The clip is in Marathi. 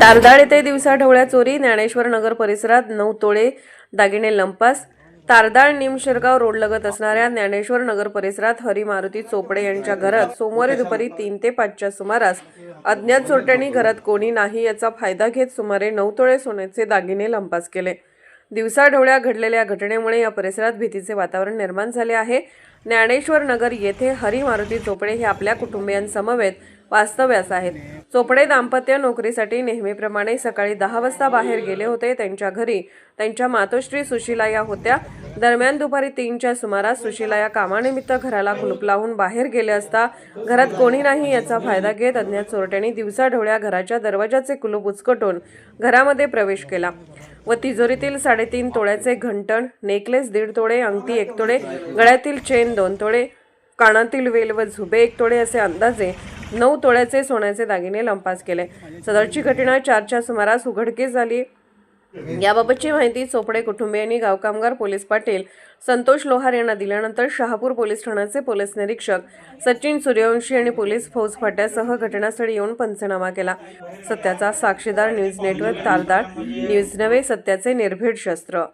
तारदाळ येथे दिवसा ढवळ्या चोरी ज्ञानेश्वर नगर परिसरात नऊ तोळे दागिने लंपास. तारदाळ निमशिरगाव रोडलगत असणाऱ्या ज्ञानेश्वर नगर परिसरात हरी मारुती चोपडे यांच्या घरात सोमवारी दुपारी तीन ते पाचच्या सुमारास अज्ञात चोरट्यांनी घरात कोणी नाही याचा फायदा घेत सुमारे नऊ तोळे सोन्याचे दागिने लंपास केले. दिवसाढवळ्या घडलेल्या घटनेमुळे या परिसरात भीतीचे वातावरण निर्माण झाले आहे. ज्ञानेश्वर नगर येथे हरी मारुती चोपडे हे आपल्या कुटुंबियांसमवेत वास्तव्यास आहेत. चोपडे दाम्पत्य नोकरीसाठी नेहमीप्रमाणे सकाळी दहा वाजता बाहेर गेले होते. त्यांच्या घरी त्यांच्या मातोश्री सुशीला या होत्या. दरम्यान दुपारी तीनच्या सुमारास सुशीला या कामानिमित्त घराला कुलूप लावून बाहेर गेले असता घरात कोणी नाही याचा फायदा घेत अज्ञात चोरट्यांनी दिवसाढवळ्या घराच्या दरवाजाचे कुलूप उचकटून घरामध्ये प्रवेश केला. व तिजोरीतील साडेतीन तोळ्याचे घंटण नेकलेस दीड तोडे अंगठी एक तोडे गळ्यातील चेन दोन तोडे कानातील वेल व झुबे एक तोडे असे अंदाजे नऊ तोळ्याचे सोन्याचे दागिने लंपास केले. सदरची घटना चारच्या सुमारास उघडकीस झाली याबाबतची माहिती चोपडे कुटुंबियांनी गावकामगार पोलीस पाटील संतोष लोहार यांना दिल्यानंतर शहापूर पोलीस ठाण्याचे पोलीस निरीक्षक सचिन सूर्यवंशी आणि पोलीस फौज फाट्यासह घटनास्थळी येऊन पंचनामा केला. सत्याचा साक्षीदार न्यूज नेटवर्क तारदाळ न्यूज नवे सत्याचे निर्भीड शस्त्र.